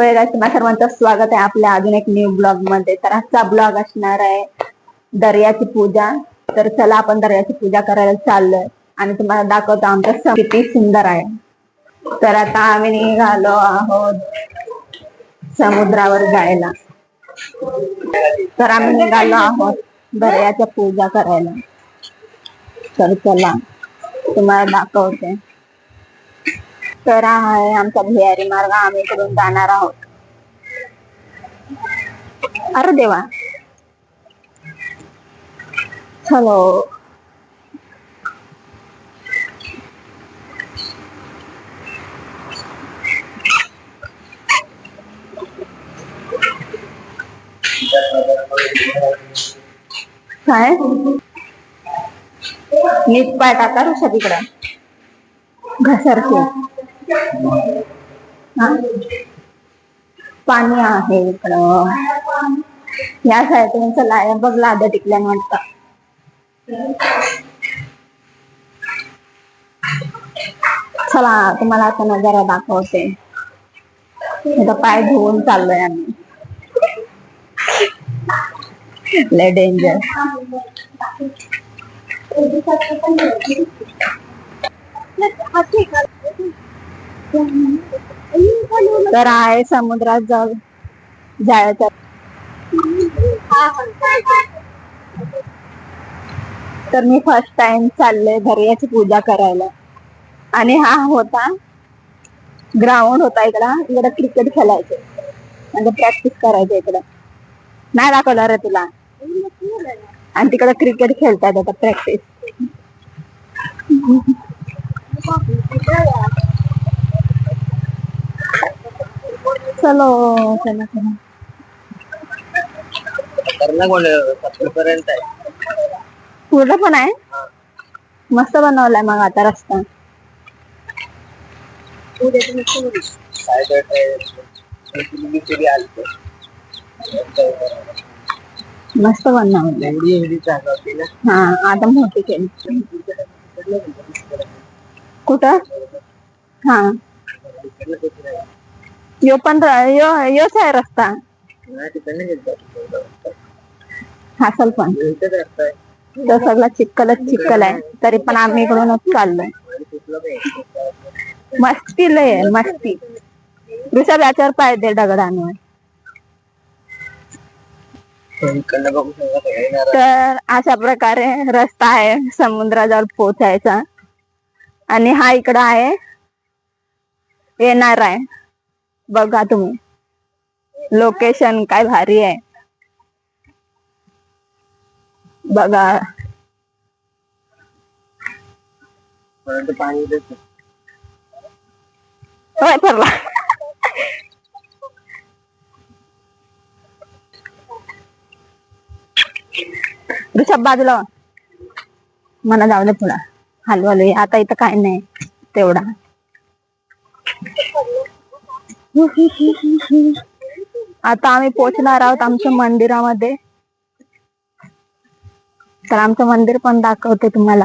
होय तुम्हा सर्वांचं स्वागत आहे आपल्या अजून एक न्यू ब्लॉगमध्ये. तर आजचा ब्लॉग असणार आहे दर्याची पूजा. तर चला आपण दर्याची पूजा करायला चाललोय. आणि तुम्हाला दाखवतो आमचं सण किती सुंदर आहे. तर आता आम्ही निघालो आहोत समुद्रावर जायला. तर आम्ही निघालो आहोत दर्याच्या पूजा करायला. तर चला तुम्हाला दाखवते. तर आहे आमचा भुयारी मार्ग आम्ही इकडून जाणार आहोत. अरे देवा. हॅलो काय? नीट पाय टाका ऋषा तिकडं घसरते. पाणी आहे इकडं. या साईडून चला बघ लाद टिकल्यान वाटतं. चला तुम्हाला आता नजारा दाखवते. आता पाय धुवून चाललोय आम्ही. लय डेंजर तर आहे समुद्रात जाऊ. जायचं. तर मी फर्स्ट टाइम चालले दर्याची पूजा करायला. आणि हा होता ग्राउंड होता इकडा. इकडं क्रिकेट खेळायचे. म्हणजे प्रॅक्टिस करायचे इकडं. नाही दाखवला रे तुला. आणि तिकडं क्रिकेट खेळतात आता प्रॅक्टिस चलो चला चला. कर्नाकोण पर्यंत आहे. पूर्ण पण आहे? मस्त बनवलाय मग आता रस्ता. मस्त बनवलं एवढी एवढी जागा होती ना. हा आता मोठी केली. कुठं? हा. यो पण र- यो योच आहे रस्ता नाही तिकडनं गेलतो. हासल पण इथंच रस्ता आहे. तो सगळा चिक्कलच चिक्कल आहे तरी पण आम्ही इकडूनच चाललोय आणि तिथलं काय? मस्ती लय आहे, मस्ती दुसऱ्या ब्याच्यावर पाहिजे दगडांवर इकडनं बघू शकता सगळे नारळ. तर अशा प्रकारे रस्ता आहे समुद्राजवळ पोचायचा आणि हा इकडं आहे येणार आहे बघा तुम्ही. लोकेशन काय भारी आहे. बघा. होय परवा ऋषभ बाजूला मला जाऊ दे पुढा. हलवालो आता इथं काय नाही. तेवढा. आता आम्ही पोचणार आहोत आमच्या मंदिरामध्ये. तर आमचं मंदिर पण दाखवते तुम्हाला.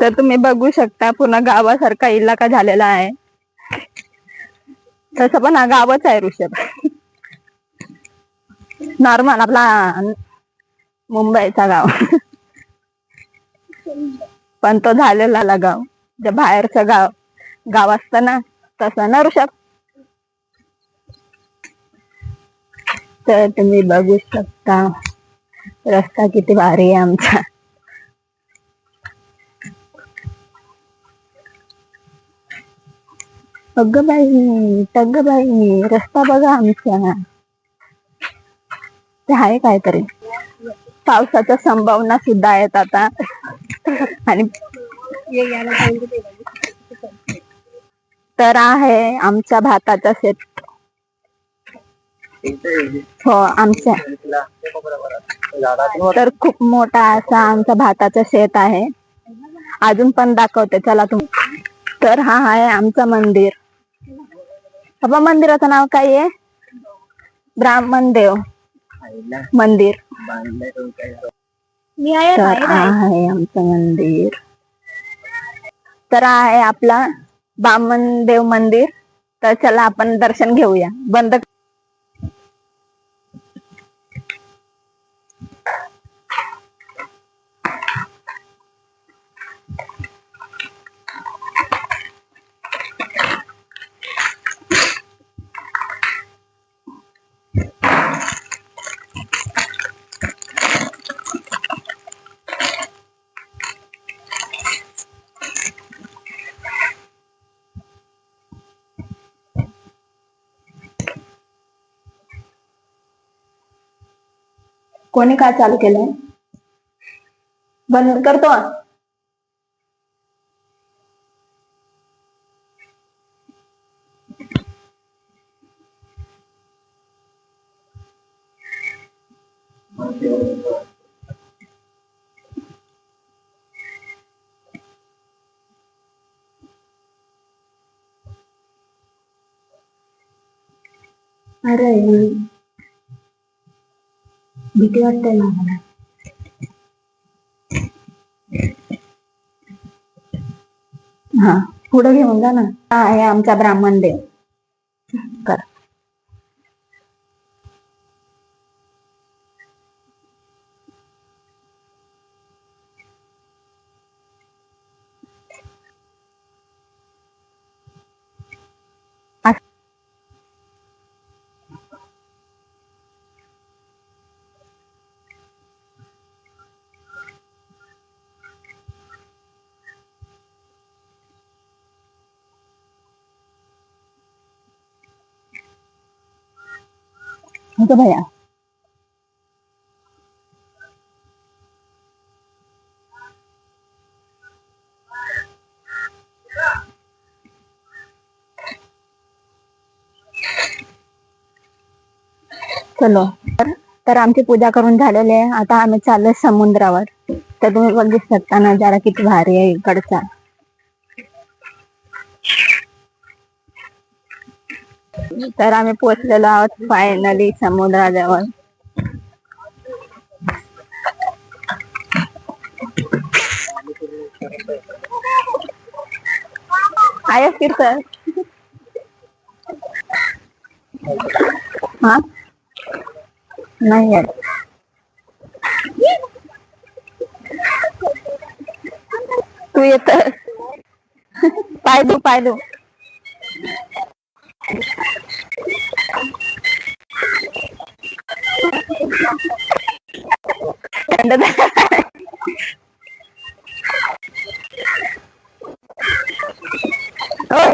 तर तुम्ही बघू शकता पूर्ण गावासारखा इलाका झालेला आहे. तसं पण हा गावच आहे ऋषभ. नॉर्मल आपला मुंबईचा गाव. पण तो झालेला गाव. जे बाहेरचं गाव गाव असतं ना तसं ना ऋषभ तर तुम्ही बघू शकता रस्ता किती भारी आहे आमचा अगं बाई तग बाई रस्ता बघा आमचा ते आहे काहीतरी पावसाच्या संभावना सुद्धा आहेत आता आणि तर आहे आमच्या भाताचा शेत. हो आमच्या. तर खूप मोठा असा आमचा भाताचं शेत आहे. अजून पण दाखवते चला तुम्ही तर हा आहे आमचं मंदिर. बाबा मंदिराचं नाव काय आहे? ब्राह्मण देव मंदिर. तर आहे आमचं मंदिर. तर आहे आपला बामन देव मंदिर तर चला आपण दर्शन घेऊया. बंद कोणी काय चालू केलंय? बंद करतो. अरे भीती वाटते ना मला. हा पुढे घेऊन जा ना. हा आहे आमचा ब्राह्मण देव. कर. होतो भैया. चलो. तर तर आमची पूजा करून झालेली आहे. आता आम्ही चाललोय समुद्रावर. तर तुम्ही बघू शकता नजारा किती भारी आहे इकडचा. तर आम्ही पोहोचलेलो आहोत फायनली समुद्राजवळ. आहे फिरत हा? नाही तू येत पाय दू पाय दू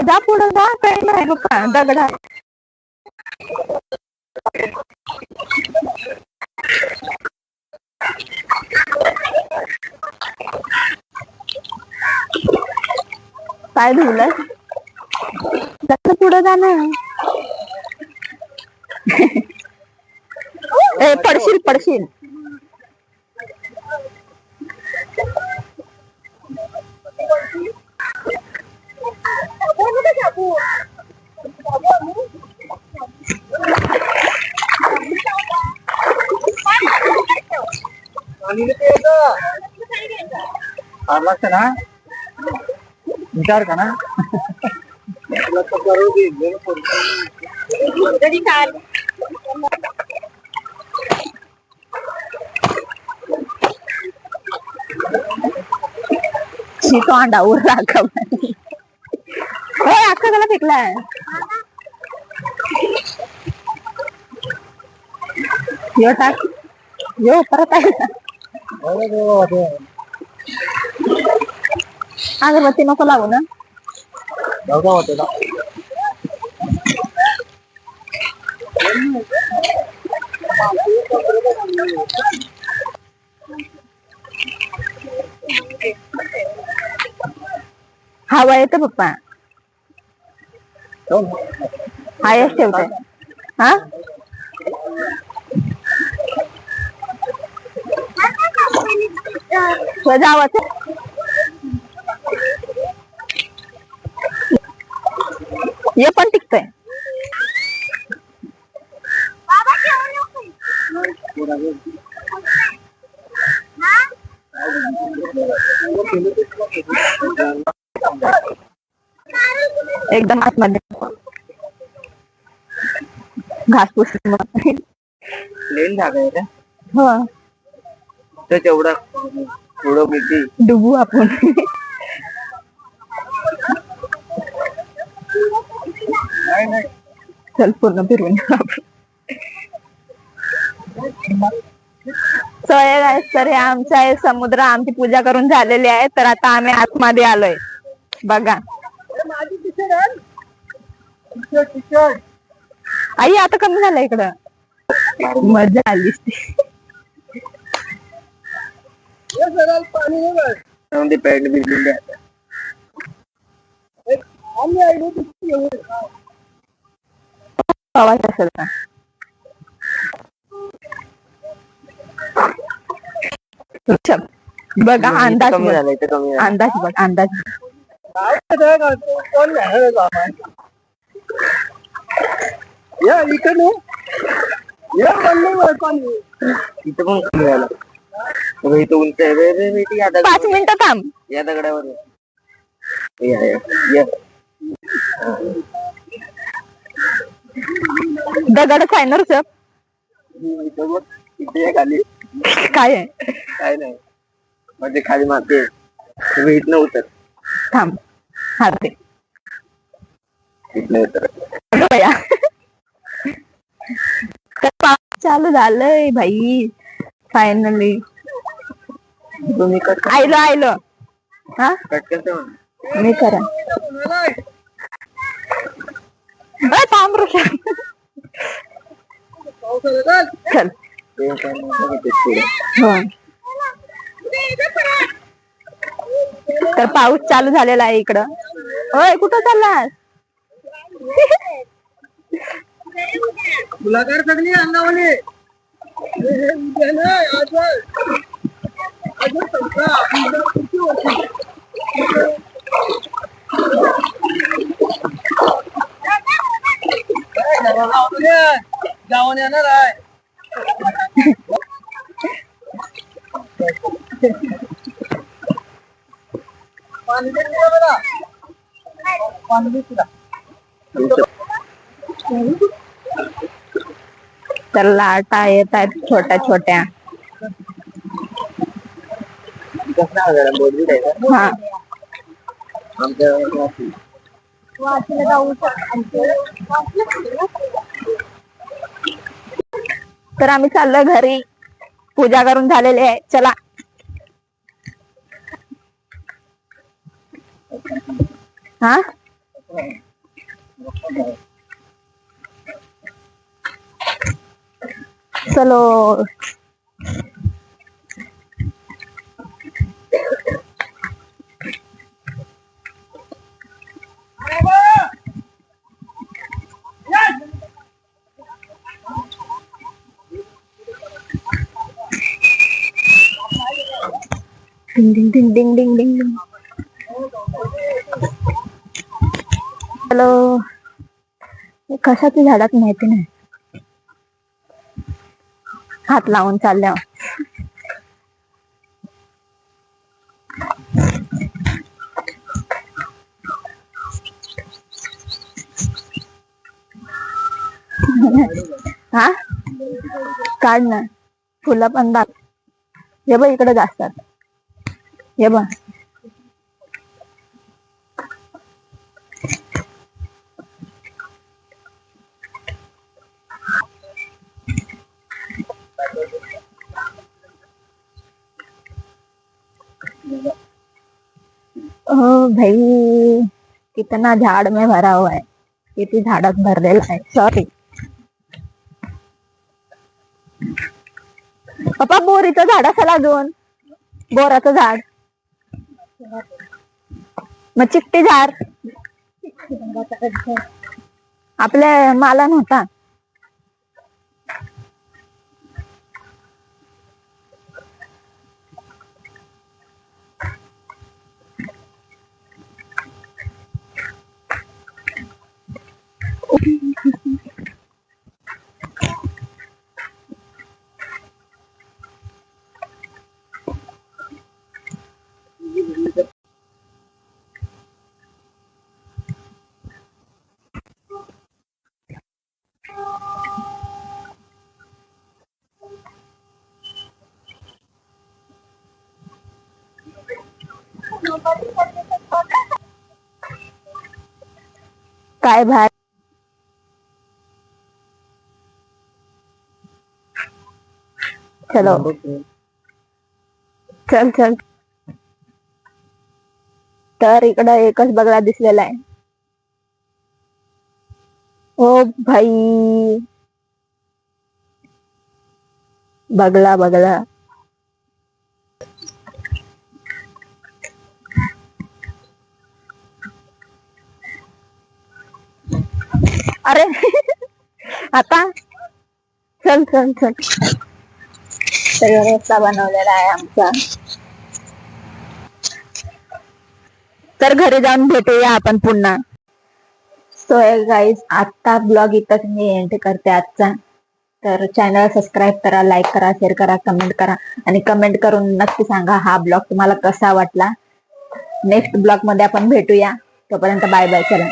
जा पुढं जा काही नाही पप्पा दगडा. काय धुवलं जरा पुढं जाणार ना ए पडशील पडशील आणि ते येतं. फार लागतं ना विचार का ना तुला तर करू दे, जरा पुढचं. शिको अंडा उरला का अख्खा त्याला फेकलाय. यो टाक. यो परत आहे अगरबत्ती नको लागू ना. जाऊ हवा येतो पप्पा हायच ठेवते हा? सजावट ये पण एकदम आतमध्ये. घास पुस प्लेन जागा आहे का? हो. तर तेवढा थोडं डुबू आपण. नाही नाही. चल पूर्ण फिरवून येऊ आपण. So, हे guys, तर हे आमचं आहे समुद्र. आमची पूजा करून झालेली आहे. तर आता आम्ही आतमध्ये आलोय. बघा. आई आता कमी झालं इकडं. मजा आली. पाणी नाही पॅन्ट भिजलेली. आवाज असेल का. बघा अंदाज अंदाज बघ अंदाज काय कोण या इकडे या बंद वर इथं पण कमी झालं बघ, इथं उंच आहे रे, रे, रे, ती या दगड- पाच मिनिटं थांब या दगडावर ये. या, या, या. दगडच आहे ना इथं बघ, इथे या खाली काय आहे काय नाही म्हणजे खाली माती आहे तुम्ही इथनं उतर थांब हा ते इथनं उतर अगं बया. तर पाऊस चालू झालंय भाई फायनली तुम्ही कट आयलो आयलो हा कट करते मी करा अय, चल. हो तर पाऊस चालू झालेला आहे इकडं. होय कुठं चाललास? मुलाकार सगळी अंगावली. जाऊन येणार आहे पाणी दे तिला बघा. पाणी दे तिला. तर लाटा येत आहेत छोट्या छोट्या. हा. तर आम्ही चाललोय घरी. पूजा करून झालेली आहे. चला. Hah? चलो ding ding ding ding ding ding hello. कशाची झाडात माहिती नाही. हात लावून चालल्या हा? काढ ना. फुलं पण दाख. हे बघ इकडे जास्त. हे बघ ओ भाई कितना झाड़ में भरा हुआ है। किती झाडात भरलेला आहे सॉरी पप्पा बोरीचं झाड असेल अजून. बोराचं झाड. मग चिकटी झाड. आपल्या मालन होता. काय भार चलो चल चल. तर इकडं एकच बगला दिसलेला आहे. ओ भाई. बगला बगला अरे. आता? चल चल चल. तर रस्ता बनवलेला आहे आमचा. तर घरी जाऊन भेटूया आपण पुन्हा. सो गाईज आता ब्लॉग इथंच मी एंड करते आजचा. तर चॅनल सबस्क्राईब करा लाईक करा शेअर करा कमेंट करा. आणि कमेंट करून नक्की सांगा हा ब्लॉग तुम्हाला कसा वाटला. नेक्स्ट ब्लॉगमध्ये आपण भेटूया. तोपर्यंत बाय बाय चला.